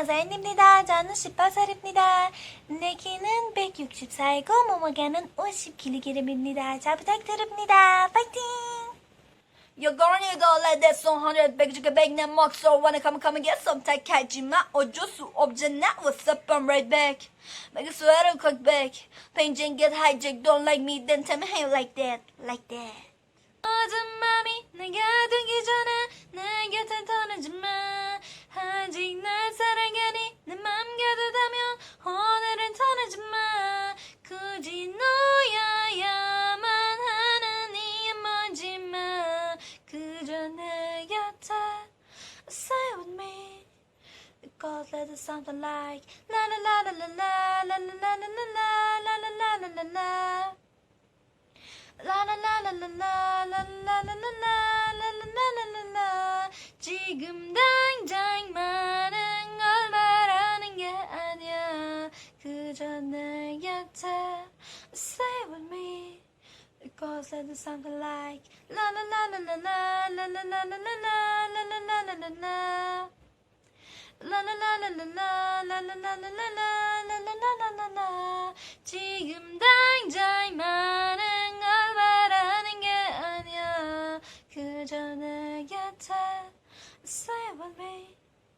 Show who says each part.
Speaker 1: 사사연입니다. 저는 18살입니다. 내기는 164이고 몸무게는 50kg입니다. 잘 부탁드립니다. 파이팅!
Speaker 2: You're gonna go like that song 100 100 100난 먹소 wanna come come and get some 택하지 마 어쩔 수 없잖아 What's up I'm right back Make a sweater cook back Painting get hijacked don't like me then tell me how you like that like that
Speaker 1: 어젯밤이 그저 내 곁에 Stay with me Because there's something like La la la la la la la la la la la la la la la la 라라라라라라라라라라라라라라라라라 지금 당장 많은 걸 말하는 게 아니야 그저 내 곁에 Stay with me la la la la la la la la la la la La la la la la la la la la la la la la la la la la 지금 당장 많은 걸 바라는 게 아니야 그저 내 곁에 Stay with me